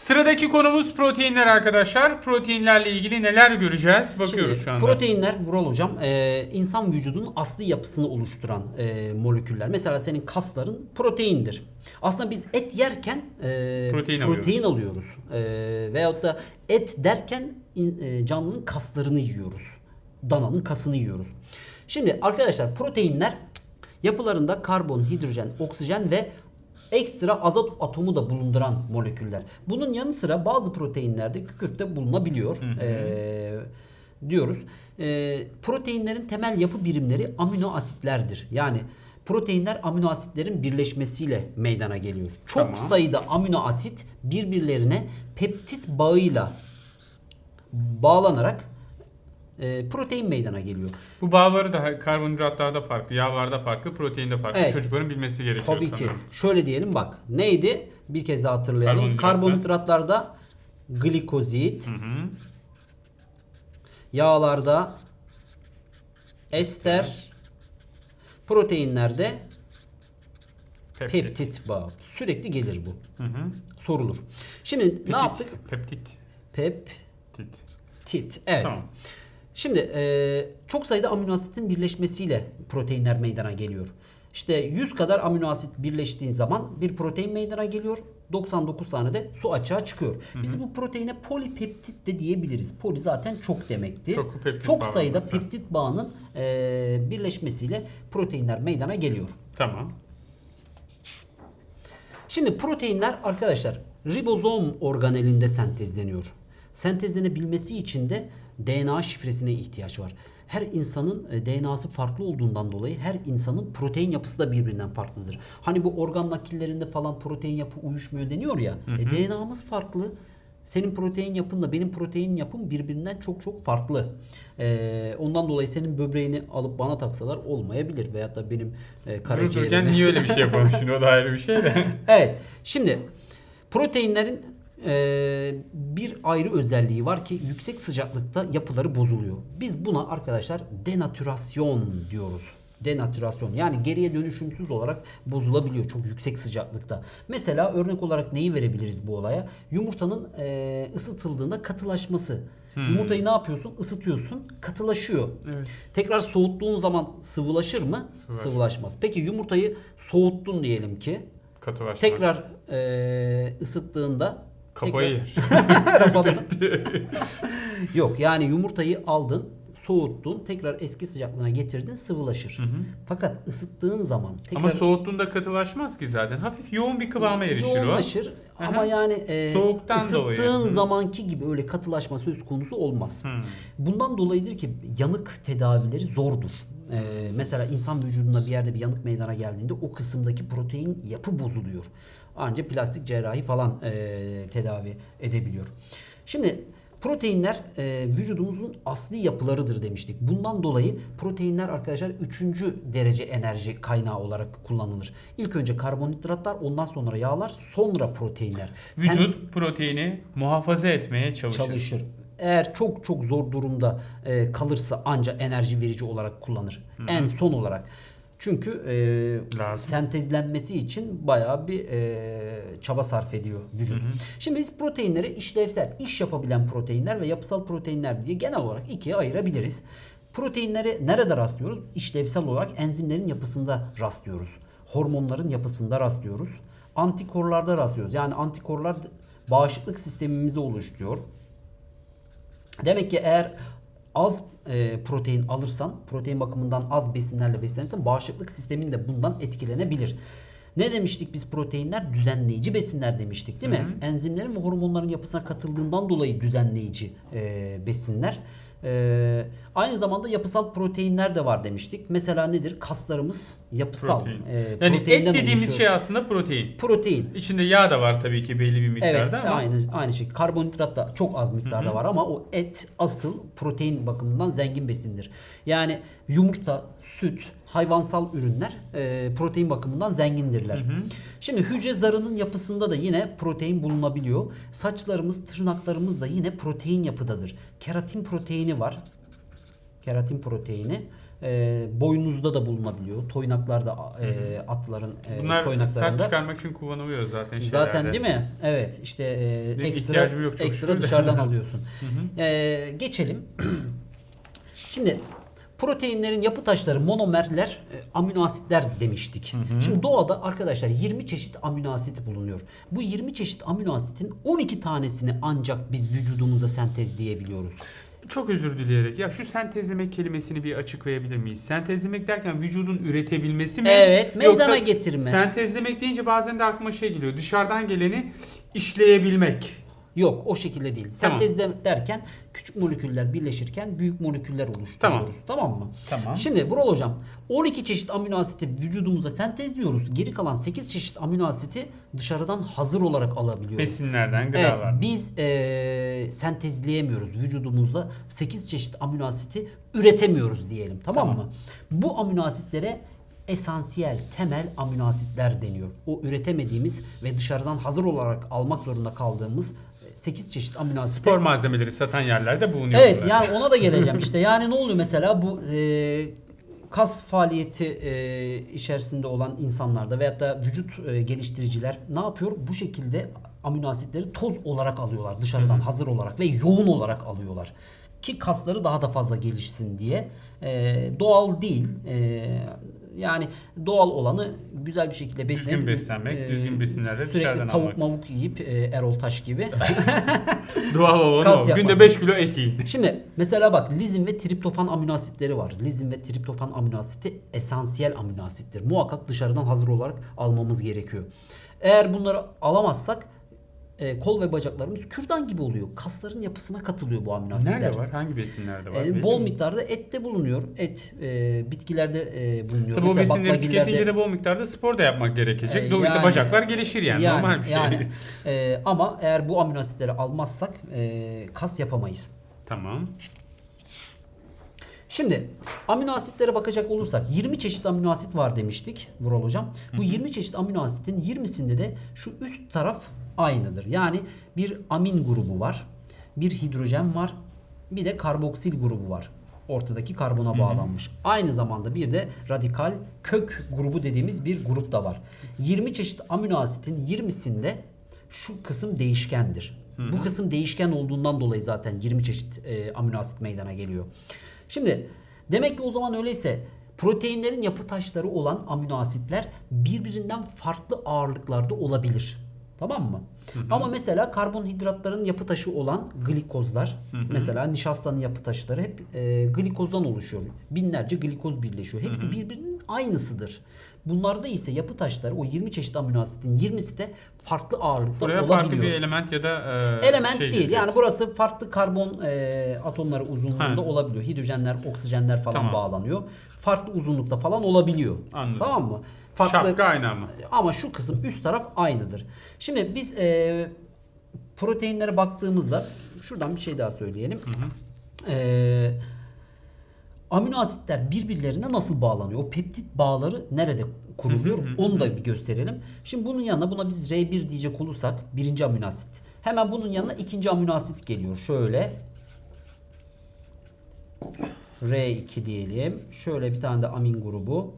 Sıradaki konumuz proteinler arkadaşlar. Proteinlerle ilgili neler göreceğiz? Bakıyoruz Şimdi şu anda. proteinler Vural hocam e, insan vücudunun asli yapısını oluşturan e, moleküller. Mesela senin kasların proteindir. Aslında biz et yerken e, Protein protein, alıyoruz. E, veyahut da et derken e, canlının kaslarını yiyoruz. Dananın kasını yiyoruz. Şimdi arkadaşlar proteinler yapılarında karbon, hidrojen, oksijen ve ekstra azot atomu da bulunduran moleküller. Bunun yanı sıra bazı proteinlerde kükürt de bulunabiliyor. Ee, diyoruz. Ee, proteinlerin temel yapı birimleri amino asitlerdir. Yani proteinler amino asitlerin birleşmesiyle meydana geliyor. Çok Tamam. sayıda amino asit birbirlerine peptit bağıyla bağlanarak e, protein meydana geliyor. Bu bağları da karbonhidratlarda farklı, yağlarda farklı, proteinde farklı. Evet. Çocukların bilmesi gerekiyor Tabii ki. sanırım. Şöyle diyelim bak. Neydi? Bir kez daha hatırlayalım. Karbonhidratlar. Karbonhidratlarda glikozit, Hı hı. yağlarda ester, proteinlerde Peptit. peptit bağı. Sürekli gelir bu. Hı hı. Sorulur. Şimdi Petit. ne yaptık? Peptit. Peptit. Tit. Evet. Tamam. Şimdi e, çok sayıda amino asitin birleşmesiyle proteinler meydana geliyor. İşte 100 kadar amino asit birleştiğin zaman bir protein meydana geliyor. 99 tane de su açığa çıkıyor. Biz bu proteine polipeptit de diyebiliriz. Poli zaten çok demekti. Peptit çok bağ sayıda olması. peptit bağının e, birleşmesiyle proteinler meydana geliyor. Tamam. Şimdi proteinler arkadaşlar ribozom organelinde sentezleniyor. Sentezlenebilmesi için de DNA şifresine ihtiyaç var. Her insanın e, DNA'sı farklı olduğundan dolayı her insanın protein yapısı da birbirinden farklıdır. Hani bu organ nakillerinde falan protein yapı uyuşmuyor deniyor ya. E, DNA'mız farklı. Senin protein yapınla benim protein yapım birbirinden çok çok farklı. E, ondan dolayı senin böbreğini alıp bana taksalar olmayabilir. Veyahut da benim e, Dururken karaciğerimi... niye öyle bir şey yapalım şimdi o da ayrı bir şey de. Evet. Şimdi proteinlerin e, bir ayrı özelliği var ki yüksek sıcaklıkta yapıları bozuluyor. Biz buna arkadaşlar denatürasyon diyoruz. Denatürasyon yani geriye dönüşümsüz olarak bozulabiliyor çok yüksek sıcaklıkta. Mesela örnek olarak neyi verebiliriz bu olaya? Yumurtanın e, ısıtıldığında katılaşması. Yumurtayı ne yapıyorsun? Isıtıyorsun, katılaşıyor. Evet. Tekrar soğuttuğun zaman sıvılaşır mı? Sıvılaşmaz. Sıvılaşmaz. Peki yumurtayı soğuttun diyelim ki. Katılaşmaz. Tekrar eee, ısıttığında Kafayı yer. Yok yani yumurtayı aldın, soğuttun, tekrar eski sıcaklığına getirdin, sıvılaşır. Fakat ısıttığın zaman tekrar Ama soğuttuğunda katılaşmaz ki zaten. Hafif yoğun bir kıvama erişir yoğunlaşır. Aha. Ama yani eee, Soğuktan ısıttığın dolayı. Hı. zamanki gibi öyle katılaşma söz konusu olmaz. o. Hı. Bundan dolayıdır ki yanık tedavileri zordur. Ee, mesela insan vücudunda bir yerde bir yanık meydana geldiğinde o kısımdaki protein yapı bozuluyor. Ancak plastik cerrahi falan e, tedavi edebiliyor. Şimdi proteinler e, vücudumuzun asli yapılarıdır demiştik. Bundan dolayı proteinler arkadaşlar 3. derece enerji kaynağı olarak kullanılır. İlk önce karbonhidratlar, ondan sonra yağlar, sonra proteinler. Sen- Vücut proteini muhafaza etmeye çalışır. çalışır. Eğer çok çok zor durumda e, kalırsa ancak enerji verici olarak kullanır. En son olarak. Çünkü e, Lazım. sentezlenmesi için bayağı bir e, çaba sarf ediyor vücut. Şimdi biz proteinleri işlevsel, iş yapabilen proteinler ve yapısal proteinler diye genel olarak ikiye ayırabiliriz. Proteinleri nerede rastlıyoruz? İşlevsel olarak enzimlerin yapısında rastlıyoruz. Hormonların yapısında rastlıyoruz. Antikorlarda rastlıyoruz. Yani antikorlar bağışıklık sistemimizi oluşturuyor. Demek ki eğer az e, protein alırsan, protein bakımından az besinlerle beslenirsen bağışıklık sistemin de bundan etkilenebilir. Ne demiştik biz proteinler? Düzenleyici besinler demiştik değil mi? Enzimlerin ve hormonların yapısına katıldığından dolayı düzenleyici e, besinler. E, aynı zamanda yapısal proteinler de var demiştik. Mesela nedir? Kaslarımız yapısal. Protein. e, yani et dediğimiz oluşuyor. şey aslında protein. Protein. İçinde yağ da var tabii ki belli bir miktarda Evet ama aynı aynı şey. Karbonhidrat da çok az miktarda var ama o et asıl protein bakımından zengin besindir. Yani yumurta, süt, hayvansal ürünler e, protein bakımından zengindirler. Şimdi hücre zarının yapısında da yine protein bulunabiliyor. Saçlarımız, tırnaklarımız da yine protein yapıdadır. Keratin proteini var. Keratin proteini. e, boynuzda da bulunabiliyor. Toynaklarda e, atların e, Bunlar saç toynaklarında. çıkarmak için kullanılıyor zaten. Zaten şeylerde. değil mi? Evet işte e, Benim ekstra yok ekstra şükür dışarıdan alıyorsun. E, geçelim. Şimdi proteinlerin yapı taşları monomerler, e, amino asitler demiştik. Şimdi doğada arkadaşlar 20 çeşit amino asit bulunuyor. Bu 20 çeşit amino asitin 12 tanesini ancak biz vücudumuza sentezleyebiliyoruz. Çok özür dileyerek. Ya şu sentezlemek kelimesini bir açıklayabilir miyiz? Sentezlemek derken vücudun üretebilmesi mi? Evet, meydana Yoksa getirme. Sentezlemek deyince bazen de aklıma şey geliyor. Dışarıdan geleni işleyebilmek. Yok o şekilde değil. Tamam. Sentezle derken küçük moleküller birleşirken büyük moleküller oluşturuyoruz. Tamam, mı? Tamam. Şimdi Vural hocam 12 çeşit amino asiti vücudumuza sentezliyoruz. Geri kalan 8 çeşit amino asiti dışarıdan hazır olarak alabiliyoruz. Besinlerden, Evet, gıdalardan. biz eee, sentezleyemiyoruz vücudumuzda 8 çeşit amino asiti üretemiyoruz diyelim tamam, Tamam. mı? Bu amino asitlere esansiyel temel amino asitler deniyor. O üretemediğimiz ve dışarıdan hazır olarak almak zorunda kaldığımız 8 çeşit amino asit. Spor malzemeleri satan yerlerde bulunuyor. Evet bunlar. yani ona da geleceğim işte. Yani ne oluyor mesela bu e, kas faaliyeti e, içerisinde olan insanlarda veyahut da vücut e, geliştiriciler ne yapıyor? Bu şekilde amino asitleri toz olarak alıyorlar dışarıdan hazır olarak ve yoğun olarak alıyorlar. Ki kasları daha da fazla gelişsin diye. E, doğal değil. E, yani doğal olanı güzel bir şekilde beslenip Düzgün beslenmek, düzgün besinlerle sürekli tavuk almak. mavuk yiyip e, Erol Taş gibi Doğal olan Kas o. Günde yapmasın. 5 kilo et yiyin. Şimdi mesela bak lizin ve triptofan amino asitleri var. Lizin ve triptofan amino asiti esansiyel amino asittir. Muhakkak dışarıdan hazır olarak almamız gerekiyor. Eğer bunları alamazsak e, kol ve bacaklarımız kürdan gibi oluyor. Kasların yapısına katılıyor bu amino asitler. Nerede var? Hangi besinlerde var? E, bol mi? miktarda ette bulunuyor. Et e, bitkilerde e, bulunuyor. Tabii o Mesela besinleri baklagillerde- tüketince de bol miktarda spor da yapmak gerekecek. E, Dolayısıyla yani- bacaklar gelişir yani. Normal bir şey. yani, e, ama eğer bu amino asitleri almazsak e, kas yapamayız. tamam. Şimdi amino asitlere bakacak olursak 20 çeşit amino asit var demiştik Vural hocam. Bu 20 çeşit amino asitin 20'sinde de şu üst taraf aynıdır. Yani bir amin grubu var. Bir hidrojen var. Bir de karboksil grubu var. Ortadaki karbona bağlanmış. Aynı zamanda bir de radikal kök grubu dediğimiz bir grup da var. 20 çeşit amino asitin 20'sinde şu kısım değişkendir. Bu kısım değişken olduğundan dolayı zaten 20 çeşit e, amino asit meydana geliyor. Şimdi demek ki o zaman öyleyse proteinlerin yapı taşları olan amino asitler birbirinden farklı ağırlıklarda olabilir. Tamam mı? Ama mesela karbonhidratların yapı taşı olan glikozlar, mesela nişastanın yapı taşları hep e, glikozdan oluşuyor. Binlerce glikoz birleşiyor. Hepsi birbirinin aynısıdır. Bunlarda ise yapı taşları o 20 çeşit amino asitin 20'si de farklı ağırlıkta Buraya olabiliyor. farklı bir element ya da e, Element şey değil. yazıyor. Yani burası farklı karbon e, atomları uzunluğunda Ha. olabiliyor. Hidrojenler, oksijenler falan Tamam. bağlanıyor. Farklı uzunlukta falan olabiliyor. Anladım. Tamam mı? Farklı Şapka aynı ama. ama şu kısım üst taraf aynıdır. Şimdi biz e, proteinlere baktığımızda şuradan bir şey daha söyleyelim. E, amino asitler birbirlerine nasıl bağlanıyor? O peptit bağları nerede kuruluyor? Onu da bir gösterelim. Şimdi bunun yanına buna biz R1 diyecek olursak birinci amino asit. Hemen bunun yanına ikinci amino asit geliyor. Şöyle R2 diyelim. Şöyle bir tane de amin grubu.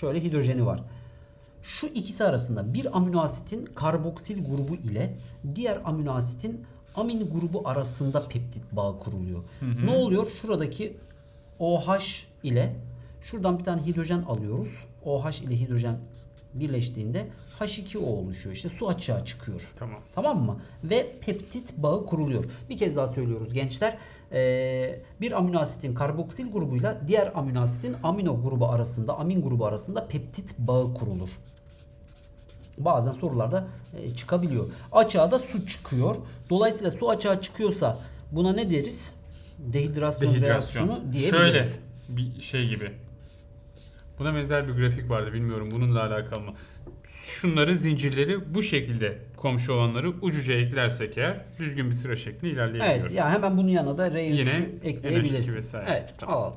Şöyle hidrojeni var. Şu ikisi arasında bir amino asitin karboksil grubu ile diğer amino asitin amin grubu arasında peptit bağı kuruluyor. Ne oluyor? Şuradaki OH ile şuradan bir tane hidrojen alıyoruz. OH ile hidrojen birleştiğinde H2O oluşuyor. İşte su açığa çıkıyor. Tamam. Tamam mı? Ve peptit bağı kuruluyor. Bir kez daha söylüyoruz gençler. Ee, bir amino asitin karboksil grubuyla diğer amino asitin amino grubu arasında, amin grubu arasında peptit bağı kurulur. Bazen sorularda e, çıkabiliyor. Açığa da su çıkıyor. Dolayısıyla su açığa çıkıyorsa buna ne deriz? Dehidrasyon, reaksiyonu Dehidrasyon. diyebiliriz. Şöyle bir şey gibi. Buna benzer bir grafik vardı bilmiyorum bununla alakalı mı? Şunları zincirleri bu şekilde komşu olanları ucuca eklersek eğer düzgün bir sıra şeklinde ilerleyebiliyoruz. Evet, ya hemen bunun yanına da R3'ü Yine ekleyebiliriz. NH2 vesaire. Evet, Tamam. alalım.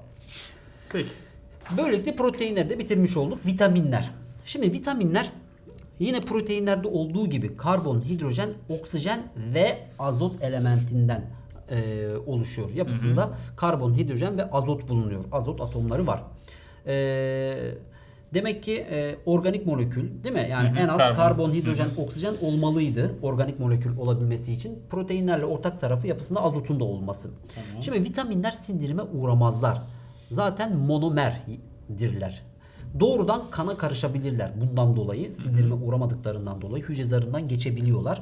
Peki. Böylelikle proteinleri de bitirmiş olduk. Vitaminler. Şimdi vitaminler yine proteinlerde olduğu gibi karbon, hidrojen, oksijen ve azot elementinden e, oluşuyor. Yapısında karbon, hidrojen ve azot bulunuyor. Azot atomları var. E, demek ki e, organik molekül değil mi? Yani Hı hı, en az karbon. karbon, hidrojen, oksijen olmalıydı organik molekül olabilmesi için. Proteinlerle ortak tarafı yapısında azotun da olması. Tamam. Şimdi vitaminler sindirime uğramazlar. Zaten monomerdirler. Doğrudan kana karışabilirler. Bundan dolayı sindirime uğramadıklarından dolayı hücre zarından geçebiliyorlar.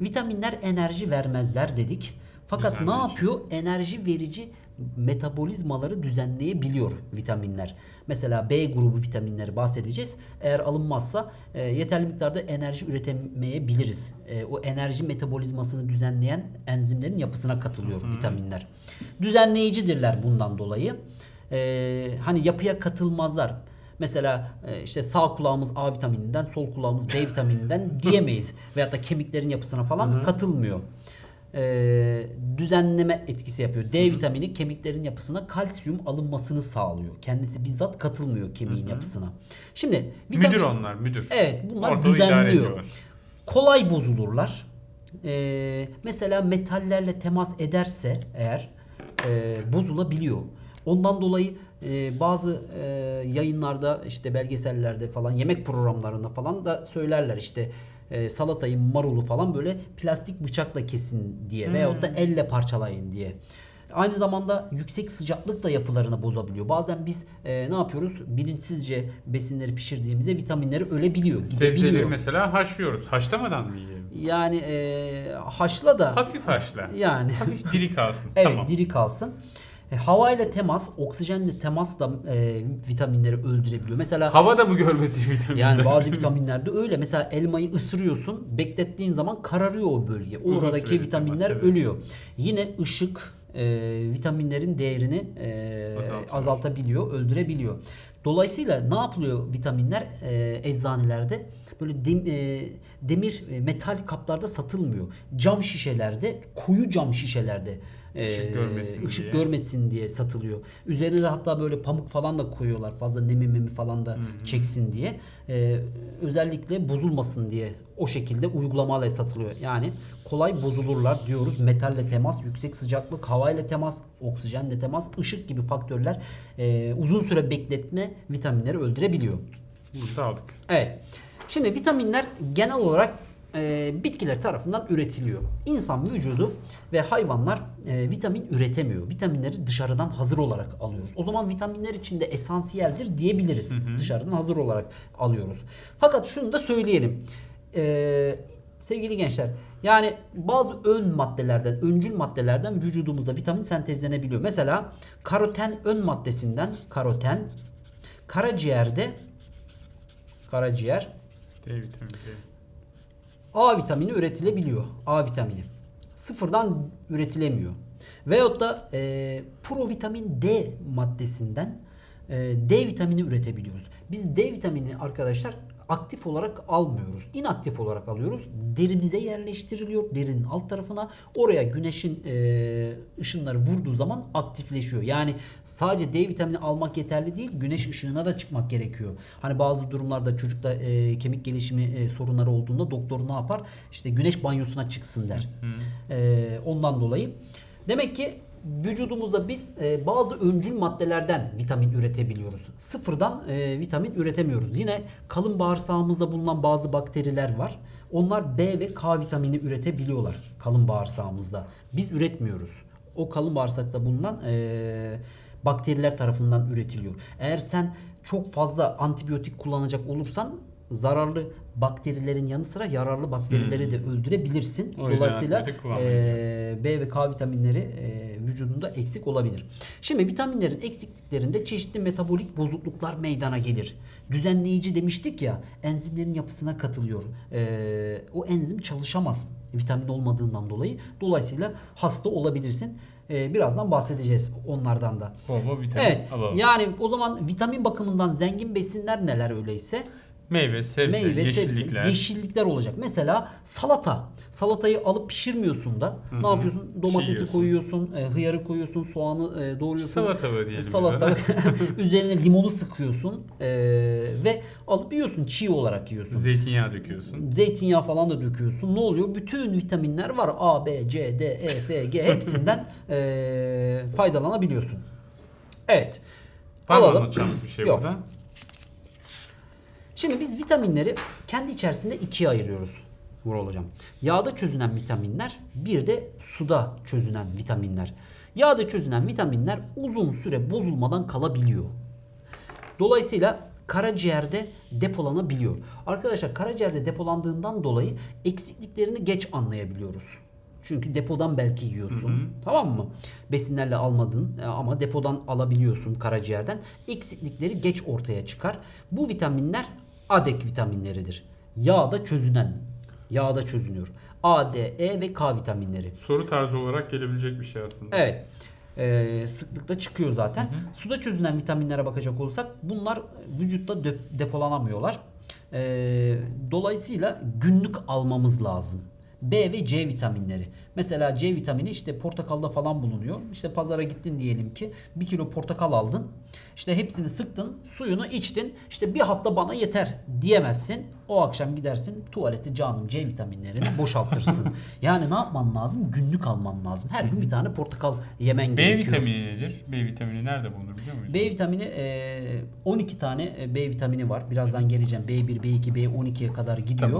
Vitaminler enerji vermezler dedik. Fakat ne Düzenleyici. yapıyor? Enerji verici metabolizmaları düzenleyebiliyor vitaminler. Mesela B grubu vitaminleri bahsedeceğiz. Eğer alınmazsa e, yeterli miktarda enerji üretemeyebiliriz. E, o enerji metabolizmasını düzenleyen enzimlerin yapısına katılıyor vitaminler. Düzenleyicidirler bundan dolayı. E, hani yapıya katılmazlar. Mesela e, işte sağ kulağımız A vitamininden, sol kulağımız B vitamininden diyemeyiz. Veyahut da kemiklerin yapısına falan katılmıyor. E, düzenleme etkisi yapıyor. D vitamini kemiklerin yapısına kalsiyum alınmasını sağlıyor. Kendisi bizzat katılmıyor kemiğin yapısına. Şimdi vitamin, Müdür onlar müdür. Evet bunlar Ortalığı düzenliyor. Kolay bozulurlar. Ee, mesela metallerle temas ederse eğer e, bozulabiliyor. Ondan dolayı e, bazı e, yayınlarda işte belgesellerde falan yemek programlarında falan da söylerler işte e, salatayı marulu falan böyle plastik bıçakla kesin diye veyahut da elle parçalayın diye. Aynı zamanda yüksek sıcaklık da yapılarını bozabiliyor. Bazen biz e, ne yapıyoruz? Bilinçsizce besinleri pişirdiğimizde vitaminleri ölebiliyor. Sebzeleri gidebiliyor. mesela haşlıyoruz. Haşlamadan mı yiyelim? Yani e, haşla da Hafif haşla. yani Hafif diri kalsın. evet tamam. diri kalsın. E, hava ile temas, oksijenle temas da e, vitaminleri öldürebiliyor. Mesela Havada mı görmesi vitaminleri? yani bazı vitaminlerde öyle. Mesela elmayı ısırıyorsun, beklettiğin zaman kararıyor o bölge. Oradaki süreli vitaminler temas, evet. ölüyor. Yine ışık e, vitaminlerin değerini e, Azaltıyor. azaltabiliyor, öldürebiliyor. Dolayısıyla ne yapılıyor vitaminler e, eczanelerde? Böyle dem- e, demir e, metal kaplarda satılmıyor. Cam şişelerde, koyu cam şişelerde e, Işık görmesin ışık diye. görmesin diye satılıyor. Üzerine de hatta böyle pamuk falan da koyuyorlar. Fazla nemi memi falan da çeksin diye. Ee, özellikle bozulmasın diye o şekilde uygulamalarla satılıyor. Yani kolay bozulurlar diyoruz. Metalle temas, yüksek sıcaklık, havayla temas, oksijenle temas, ışık gibi faktörler e, uzun süre bekletme vitaminleri öldürebiliyor. Bunu da aldık. Evet. Şimdi vitaminler genel olarak e, bitkiler tarafından üretiliyor. İnsan vücudu ve hayvanlar e, vitamin üretemiyor. Vitaminleri dışarıdan hazır olarak alıyoruz. O zaman vitaminler içinde esansiyeldir diyebiliriz. Dışarıdan hazır olarak alıyoruz. Fakat şunu da söyleyelim. E, sevgili gençler yani bazı ön maddelerden, öncül maddelerden vücudumuzda vitamin sentezlenebiliyor. Mesela karoten ön maddesinden karoten karaciğerde karaciğer D vitamini. A vitamini üretilebiliyor. A vitamini. Sıfırdan üretilemiyor. Veyahut da e, provitamin D maddesinden e, D vitamini üretebiliyoruz. Biz D vitamini arkadaşlar aktif olarak almıyoruz. İnaktif olarak alıyoruz. Derimize yerleştiriliyor. Derinin alt tarafına. Oraya güneşin e, ışınları vurduğu zaman aktifleşiyor. Yani sadece D vitamini almak yeterli değil. Güneş ışığına da çıkmak gerekiyor. Hani bazı durumlarda çocukta e, kemik gelişimi e, sorunları olduğunda doktor ne yapar? İşte güneş banyosuna çıksın der. E, ondan dolayı. Demek ki vücudumuzda biz e, bazı öncül maddelerden vitamin üretebiliyoruz. Sıfırdan e, vitamin üretemiyoruz. Yine kalın bağırsağımızda bulunan bazı bakteriler var. Onlar B ve K vitamini üretebiliyorlar kalın bağırsağımızda. Biz üretmiyoruz. O kalın bağırsakta bulunan e, bakteriler tarafından üretiliyor. Eğer sen çok fazla antibiyotik kullanacak olursan zararlı bakterilerin yanı sıra yararlı bakterileri de öldürebilirsin. O Dolayısıyla e, B ve K vitaminleri e, vücudunda eksik olabilir. Şimdi vitaminlerin eksikliklerinde çeşitli metabolik bozukluklar meydana gelir. Düzenleyici demiştik ya enzimlerin yapısına katılıyor. E, o enzim çalışamaz vitamin olmadığından dolayı. Dolayısıyla hasta olabilirsin. E, birazdan bahsedeceğiz onlardan da. Bol bol vitamin Evet. alalım. Yani o zaman vitamin bakımından zengin besinler neler öyleyse? Meyve, sebze, meyve, yeşillikler. sebze, yeşillikler olacak. Mesela salata. Salatayı alıp pişirmiyorsun da. Ne hı. yapıyorsun? Domatesi Çiğiyorsun. koyuyorsun, e, hıyarı koyuyorsun, soğanı e, doğruyorsun. Salatalığı diyelim Salata. biz Üzerine limonu sıkıyorsun e, ve alıp yiyorsun. Çiğ olarak yiyorsun. Zeytinyağı döküyorsun. Zeytinyağı falan da döküyorsun. Ne oluyor? Bütün vitaminler var. A, B, C, D, E, F, G hepsinden e, faydalanabiliyorsun. Evet. Var mı Alalım. anlatacağımız bir şey Yok. burada? Şimdi biz vitaminleri kendi içerisinde ikiye ayırıyoruz. Vural hocam. Yağda çözünen vitaminler, bir de suda çözünen vitaminler. Yağda çözünen vitaminler uzun süre bozulmadan kalabiliyor. Dolayısıyla karaciğerde depolanabiliyor. Arkadaşlar karaciğerde depolandığından dolayı eksikliklerini geç anlayabiliyoruz. Çünkü depodan belki yiyorsun. Tamam mı? Besinlerle almadın e, ama depodan alabiliyorsun karaciğerden. Eksiklikleri geç ortaya çıkar. Bu vitaminler ADEK vitaminleridir. Yağda çözünen. Yağda çözünüyor. A, D, E ve K vitaminleri. Soru tarzı olarak gelebilecek bir şey aslında. Evet. Ee, sıklıkla çıkıyor zaten. Suda çözünen vitaminlere bakacak olursak bunlar vücutta depolanamıyorlar. Ee, dolayısıyla günlük almamız lazım. B ve C vitaminleri. Mesela C vitamini işte portakalda falan bulunuyor. İşte pazara gittin diyelim ki bir kilo portakal aldın. İşte hepsini sıktın, suyunu içtin. İşte bir hafta bana yeter diyemezsin. O akşam gidersin tuvaleti canım C vitaminlerini boşaltırsın. yani ne yapman lazım? Günlük alman lazım. Her gün bir tane portakal yemen B gerekiyor. vitamini nedir? B vitamini nerede bulunur biliyor muyuz? B vitamini e, 12 tane e, B vitamini var. Birazdan geleceğim. B1, B2, B12'ye kadar gidiyor.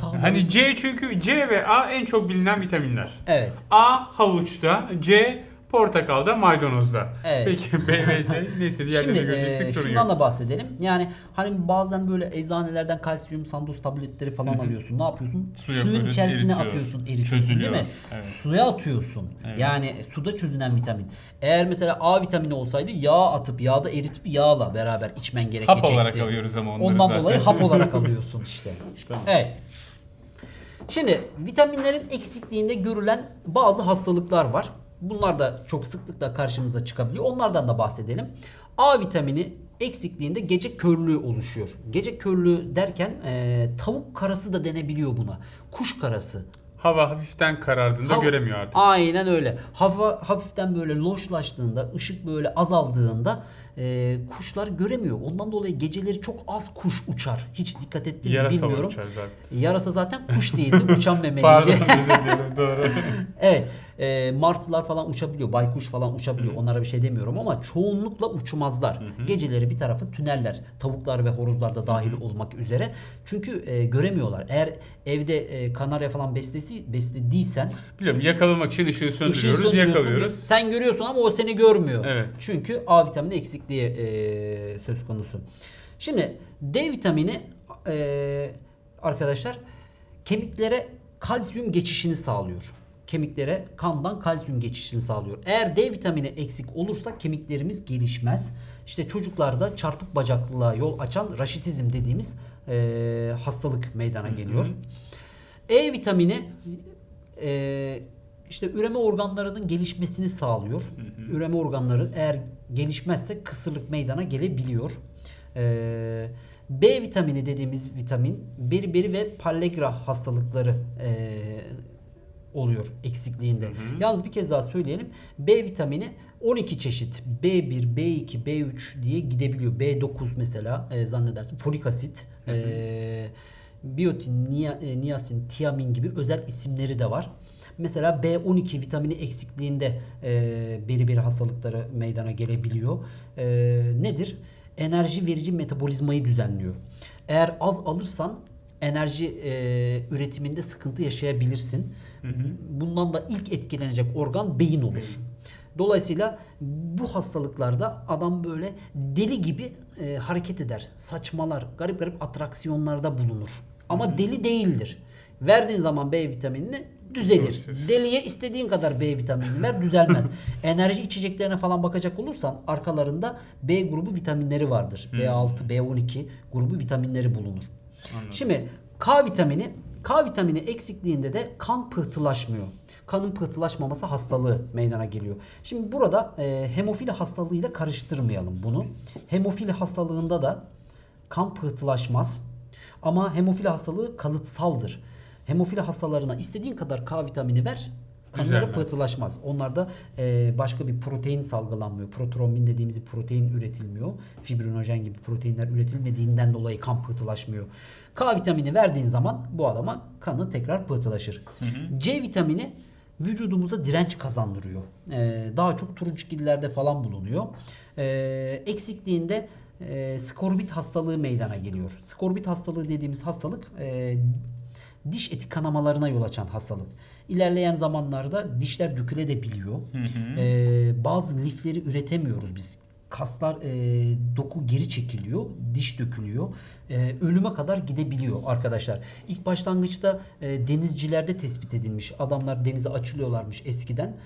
Tamam. E, Hani C çünkü C ve A en çok bilinen vitaminler. Evet. A havuçta, C portakalda, maydanozda. Evet. Peki B ve C neyse diğerlerini Şimdi göreceksek e, sorun şundan yok. da bahsedelim. Yani hani bazen böyle eczanelerden kalsiyum sandoz tabletleri falan alıyorsun. Ne yapıyorsun? Suya Suyun koyuyoruz, içerisine eritiyoruz. atıyorsun, eritiyorsun Çözülüyor, değil mi? evet. Suya atıyorsun. Evet. Yani suda çözünen vitamin. Eğer mesela A vitamini olsaydı yağ atıp yağda eritip yağla beraber içmen gerekecekti. Hap olarak alıyoruz ama onları Ondan zaten. dolayı hap olarak alıyorsun işte. Tamam. Evet. Şimdi vitaminlerin eksikliğinde görülen bazı hastalıklar var. Bunlar da çok sıklıkla karşımıza çıkabiliyor. Onlardan da bahsedelim. A vitamini eksikliğinde gece körlüğü oluşuyor. Gece körlüğü derken e, tavuk karası da denebiliyor buna. Kuş karası. Hava hafiften karardığında Hava- göremiyor artık. Aynen öyle. Hava hafiften böyle loşlaştığında, ışık böyle azaldığında e, kuşlar göremiyor. Ondan dolayı geceleri çok az kuş uçar. Hiç dikkat ettin mi Yarasa bilmiyorum. uçar zaten. Yarasa zaten kuş değildi, uçan memeliydi. Pardon özür dilerim doğru. Evet, e, martılar falan uçabiliyor, baykuş falan uçabiliyor. Onlara bir şey demiyorum ama çoğunlukla uçmazlar. Geceleri bir tarafı tüneller. Tavuklar ve horozlar da dahil olmak üzere. Çünkü e, göremiyorlar. Eğer evde e, kanarya falan beslesi beslediysen Biliyorum yakalamak için ışığı ışığı söndürüyoruz, söndürüyorsun. yakalıyoruz. Sen görüyorsun ama o seni görmüyor. Evet. Çünkü A vitamini eksikliği e, söz konusu. Şimdi D vitamini e, arkadaşlar kemiklere kalsiyum geçişini sağlıyor. Kemiklere kandan kalsiyum geçişini sağlıyor. Eğer D vitamini eksik olursa kemiklerimiz gelişmez. İşte çocuklarda çarpık bacaklılığa yol açan raşitizm dediğimiz e, hastalık meydana geliyor. E vitamini e, işte üreme organlarının gelişmesini sağlıyor. Üreme organları eğer gelişmezse kısırlık meydana gelebiliyor. E, B vitamini dediğimiz vitamin beriberi ve pallegra hastalıkları e, oluyor eksikliğinde. Yalnız bir kez daha söyleyelim. B vitamini 12 çeşit B1, B2, B3 diye gidebiliyor. B9 mesela e, zannedersin. Folik asit, e, biyotin, niya- e, niyasin, tiamin gibi özel isimleri de var. Mesela B12 vitamini eksikliğinde e, beriberi hastalıkları meydana gelebiliyor. E, nedir? Enerji verici metabolizmayı düzenliyor. Eğer az alırsan enerji e, üretiminde sıkıntı yaşayabilirsin. Bundan da ilk etkilenecek organ beyin olur. Dolayısıyla bu hastalıklarda adam böyle deli gibi e, hareket eder, saçmalar, garip garip atraksiyonlarda bulunur. Ama deli değildir. Verdiğin zaman B vitaminini düzelir. Deliye istediğin kadar B vitaminini ver düzelmez. Enerji içeceklerine falan bakacak olursan arkalarında B grubu vitaminleri vardır. B6, B12 grubu vitaminleri bulunur. Anladım. Şimdi K vitamini K vitamini eksikliğinde de kan pıhtılaşmıyor. Kanın pıhtılaşmaması hastalığı meydana geliyor. Şimdi burada e, hemofili hastalığıyla karıştırmayalım bunu. Hemofili hastalığında da kan pıhtılaşmaz. Ama hemofili hastalığı kalıtsaldır. Hemofili hastalarına istediğin kadar K vitamini ver. Kanları pıhtılaşmaz. Onlarda e, başka bir protein salgılanmıyor. Protrombin dediğimiz bir protein üretilmiyor. Fibrinojen gibi proteinler üretilmediğinden dolayı kan pıhtılaşmıyor. K vitamini verdiğin zaman bu adama kanı tekrar pıhtılaşır. C vitamini vücudumuza direnç kazandırıyor. Ee, daha çok turunçgillerde falan bulunuyor. Ee, eksikliğinde e, skorbit hastalığı meydana geliyor. Skorbit hastalığı dediğimiz hastalık e, diş eti kanamalarına yol açan hastalık. İlerleyen zamanlarda dişler dökülebiliyor. Ee, bazı lifleri üretemiyoruz biz. Kaslar e, doku geri çekiliyor, diş dökülüyor. E, ölüme kadar gidebiliyor arkadaşlar. İlk başlangıçta e, denizcilerde tespit edilmiş. Adamlar denize açılıyorlarmış eskiden.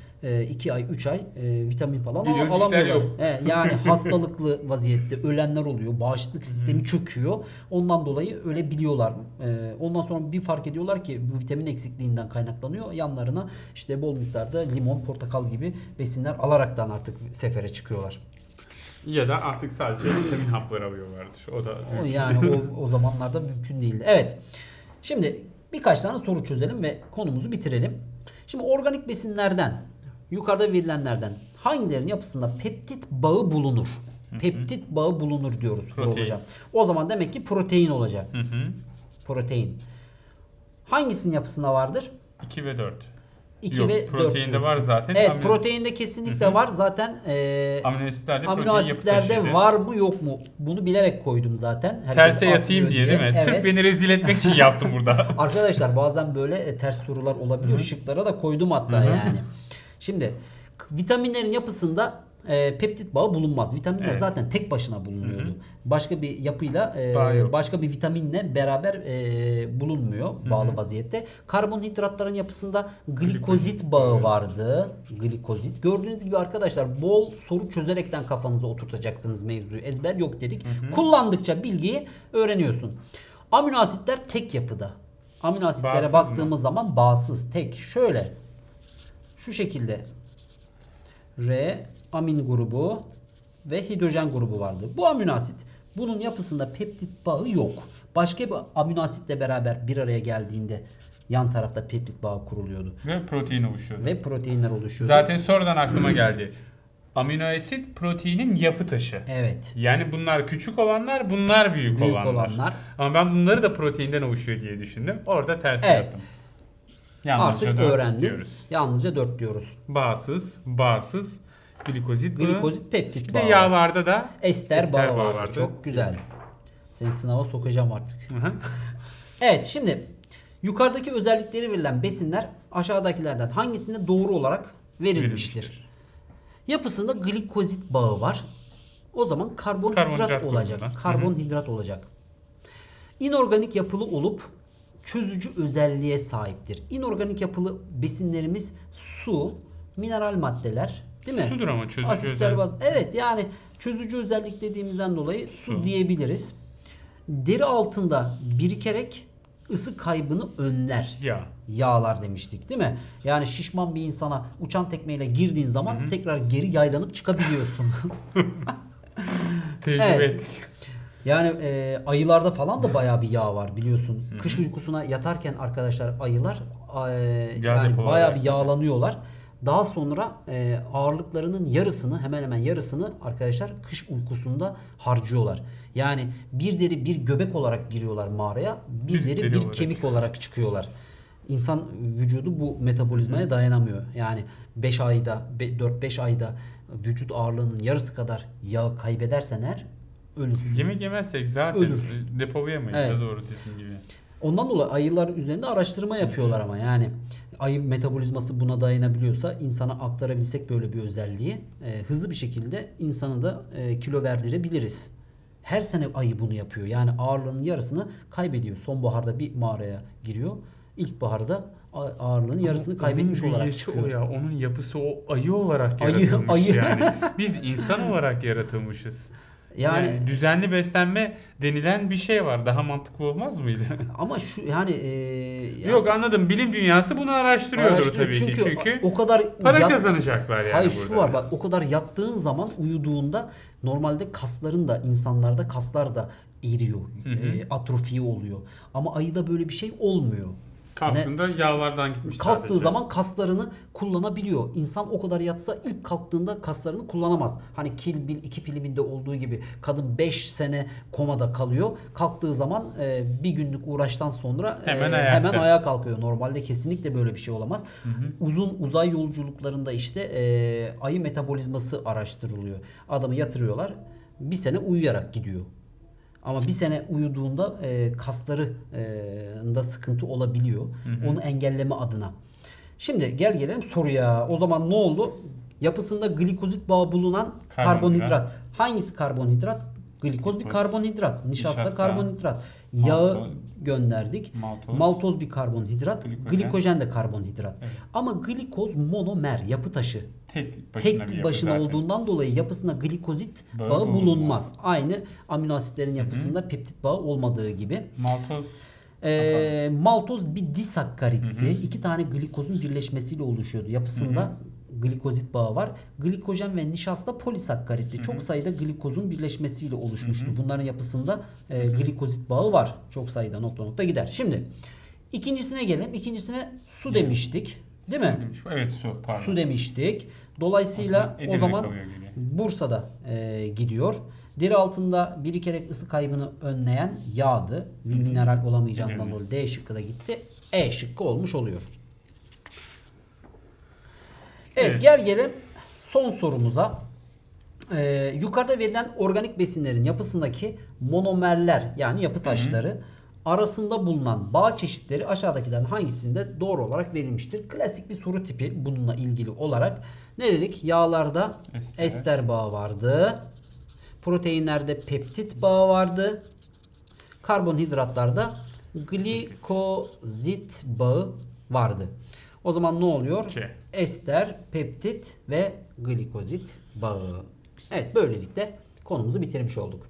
2 ay, 3 ay e, vitamin falan dişler alamıyorlar. yok. He, yani hastalıklı vaziyette ölenler oluyor. Bağışıklık sistemi çöküyor. Ondan dolayı ölebiliyorlar. Ee, ondan sonra bir fark ediyorlar ki bu vitamin eksikliğinden kaynaklanıyor. Yanlarına işte bol miktarda limon, portakal gibi besinler alaraktan artık sefere çıkıyorlar. Ya da artık sadece vitamin hapları alıyorlardır. O da O yani o, o zamanlarda mümkün değildi. Evet. Şimdi birkaç tane soru çözelim ve konumuzu bitirelim. Şimdi organik besinlerden, yukarıda verilenlerden hangilerinin yapısında peptit bağı bulunur? Peptit bağı bulunur diyoruz Protein. hocam. O zaman demek ki protein olacak. Hı hı. Protein. Hangisinin yapısında vardır? 2 ve 4. 2 Yok, ve 4. proteinde var zaten. Evet, Amino- proteinde kesinlikle var. Zaten e, Amino asitlerde amino asitlerde var mı yok mu? Bunu bilerek koydum zaten. Herkes Terse yatayım atlıyor diye, değil mi? Sırf Evet. beni rezil etmek için yaptım burada. Arkadaşlar bazen böyle e, ters sorular olabiliyor. Şıklara da koydum hatta yani. Şimdi vitaminlerin yapısında e, peptit bağı bulunmaz. Vitaminler Evet. zaten tek başına bulunuyordu. Başka bir yapıyla e, başka bir vitaminle beraber e, bulunmuyor bağlı vaziyette. Karbonhidratların yapısında glikozit bağı vardı. Glikozit. Gördüğünüz gibi arkadaşlar bol soru çözerekten kafanıza oturtacaksınız mevzuyu. Ezber yok dedik. Kullandıkça bilgiyi öğreniyorsun. Amino asitler tek yapıda. Amino asitlere Bağsız baktığımız zaman bağsız, tek. Şöyle. Şu şekilde. R amin grubu ve hidrojen grubu vardı. Bu amino asit bunun yapısında peptit bağı yok. Başka bir amino asitle beraber bir araya geldiğinde yan tarafta peptit bağı kuruluyordu ve protein oluşuyordu. ve proteinler oluşuyordu. Zaten sonradan aklıma geldi. Amino asit proteinin yapı taşı. evet. Yani bunlar küçük olanlar, bunlar büyük, Büyük olanlar. olanlar. Ama ben bunları da proteinden oluşuyor diye düşündüm. Orada ters Evet. yaptım. Yalnızca Artık dört öğrendik. diyoruz. Yalnızca 4 diyoruz. Bağsız, bağsız, glikozit, bağı. Glikozit peptit Bir bağı. de var. yağlarda da Ester, ester bağı bağı vardı. Çok güzel. Seni sınava sokacağım artık. Hı hı. Evet şimdi yukarıdaki özellikleri verilen besinler aşağıdakilerden hangisinde doğru olarak verilmiştir? Verilmiştir. Yapısında glikozit bağı var. O zaman karbonhidrat, Karbonhidrat olacak. grubundan. Karbonhidrat olacak. İnorganik yapılı olup çözücü özelliğe sahiptir. İnorganik yapılı besinlerimiz su, mineral maddeler, değil mi? Sudur ama çözücü Asitler baz. Evet yani çözücü özellik dediğimizden dolayı su, Su. diyebiliriz. Deri altında birikerek ısı kaybını önler. Yağ. Yağlar demiştik değil mi? Yani şişman bir insana uçan tekmeyle girdiğin zaman tekrar geri yaylanıp çıkabiliyorsun. Tecrübe Evet. ettik. yani e, ayılarda falan da bayağı bir yağ var biliyorsun. Kış uykusuna yatarken arkadaşlar ayılar e, yani bayağı bir yağlanıyorlar. Daha sonra e, ağırlıklarının yarısını hemen hemen yarısını arkadaşlar kış uykusunda harcıyorlar. Yani bir deri bir göbek olarak giriyorlar mağaraya, bir, Bir deri, deri bir olarak. kemik olarak çıkıyorlar. İnsan vücudu bu metabolizmaya dayanamıyor. Yani 5 ayda, 4-5 ayda vücut ağırlığının yarısı kadar yağ kaybedersen eğer ölürsün. Yemek yemezsek zaten Ölürsün. depolayamayız Evet. da doğru dediğin gibi. Ondan dolayı ayılar üzerinde araştırma yapıyorlar ama yani ayı metabolizması buna dayanabiliyorsa insana aktarabilsek böyle bir özelliği e, hızlı bir şekilde insanı da e, kilo verdirebiliriz. Her sene ayı bunu yapıyor. Yani ağırlığının yarısını kaybediyor. Sonbaharda bir mağaraya giriyor. İlkbaharda ağırlığının yarısını kaybetmiş Onun olarak çıkıyor. O ya, onun yapısı o ayı olarak Ayı- yaratılmış ayı. yani. Biz insan olarak yaratılmışız. Yani, Yani, düzenli beslenme denilen bir şey var. Daha mantıklı olmaz mıydı? ama şu yani, e, yani Yok anladım. Bilim dünyası bunu araştırıyordur araştırıyor. tabii çünkü, ki. Çünkü o kadar para yat- kazanacaklar yani Hayır burada. şu var bak o kadar yattığın zaman uyuduğunda normalde kasların da insanlarda kaslar da eriyor. Hı hı. e, atrofi oluyor. Ama ayıda böyle bir şey olmuyor. Kalktığında yağlardan gitmiş Kalktığı sadece. zaman kaslarını kullanabiliyor. İnsan o kadar yatsa ilk kalktığında kaslarını kullanamaz. Hani Kill Bill 2 filminde olduğu gibi kadın 5 sene komada kalıyor. Kalktığı zaman e, bir günlük uğraştan sonra e, Hemen ayakta. hemen ayağa kalkıyor. Normalde kesinlikle böyle bir şey olamaz. Uzun uzay yolculuklarında işte e, ayı metabolizması araştırılıyor. Adamı yatırıyorlar. Bir sene uyuyarak gidiyor. Ama bir sene uyuduğunda e, kasları e, sıkıntı olabiliyor. Onu engelleme adına. Şimdi gel gelelim soruya. O zaman ne oldu? Yapısında glikozit bağı bulunan Karbonhidrat. karbonhidrat. Hangisi karbonhidrat? Glikoz bir karbonhidrat. Nişasta, Nişasta. karbonhidrat. Yağı Maltoz. gönderdik. Maltoz. Maltoz bir karbonhidrat. Glikojen. Glikojen de karbonhidrat. Evet. Ama glikoz monomer yapı taşı. tek başına Tek başına zaten. olduğundan dolayı yapısında glikozit Bağı bağı, bulunmaz. bulunmaz. Aynı amino asitlerin yapısında peptit bağı olmadığı gibi. Maltoz Ee, maltoz bir disakkaritti. İki tane glikozun birleşmesiyle oluşuyordu. Yapısında glikozit bağı var. Glikojen ve nişasta polisakkaritti. Çok sayıda glikozun birleşmesiyle oluşmuştu. Bunların yapısında e, glikozit bağı var. Çok sayıda nokta nokta gider. Şimdi ikincisine gelelim. İkincisine su demiştik. Değil mi? demiş. Evet su pardon. Su demiştik. Dolayısıyla o zaman kalıyor geriye. Bursa'da e, gidiyor. Deri altında birikerek ısı kaybını önleyen yağdı. Mineral olamayacağından dolayı D şıkkı da gitti. E şıkkı olmuş oluyor. Evet, Evet. gel gelelim son sorumuza. Ee, yukarıda verilen organik besinlerin yapısındaki monomerler yani yapı taşları arasında bulunan bağ çeşitleri aşağıdakilerden hangisinde doğru olarak verilmiştir? Klasik bir soru tipi bununla ilgili olarak. Ne dedik? Yağlarda Ester. ester bağı vardı. Proteinlerde peptit bağı vardı. Karbonhidratlarda glikozit bağı vardı. O zaman ne oluyor? Ki. Ester, peptit ve glikozit bağı. Evet böylelikle konumuzu bitirmiş olduk.